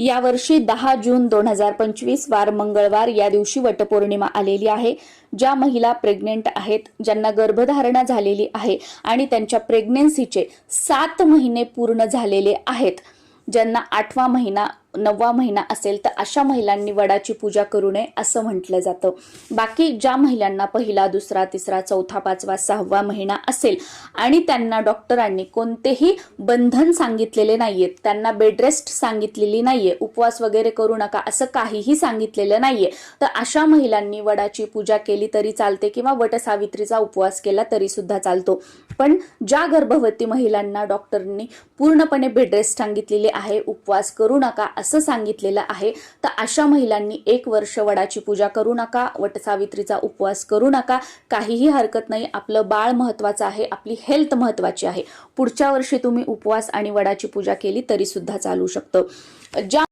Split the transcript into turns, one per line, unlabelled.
यावर्षी दहा जून दोन हजार पंचवीस वार मंगळवार या दिवशी वटपौर्णिमा आलेली आहे. ज्या महिला प्रेग्नेंट आहेत ज्यांना गर्भधारणा झालेली आहे आणि त्यांच्या प्रेग्नेन्सीचे सात महिने पूर्ण झालेले आहेत ज्यांना आठवा महिना नववा महिना असेल तर अशा महिलांनी वडाची पूजा करू नये असं म्हटलं जातं. बाकी ज्या महिलांना पहिला दुसरा तिसरा चौथा पाचवा सहावा महिना असेल आणि त्यांना डॉक्टरांनी कोणतेही बंधन सांगितलेले नाहीयेत त्यांना बेडरेस्ट सांगितलेली नाहीये उपवास वगैरे करू नका असं काहीही सांगितलेलं नाहीये तर अशा महिलांनी वडाची पूजा केली तरी चालते किंवा वटसावित्रीचा उपवास केला तरी सुद्धा चालतो. पण ज्या गर्भवती महिलांना डॉक्टरांनी पूर्णपणे बेडरेस्ट सांगितलेली आहे उपवास करू नका असं सांगितलेलं आहे. तर अशा महिलांनी एक वर्ष वडाची पूजा करू नका वटसावित्रीचा उपवास करू नका. काहीही हरकत नाही. आपलं बाळ महत्वाचं आहे. आपली हेल्थ महत्वाची आहे. पुढच्या वर्षी तुम्ही उपवास आणि वडाची पूजा केली तरी सुद्धा चालू शकतं. ज्या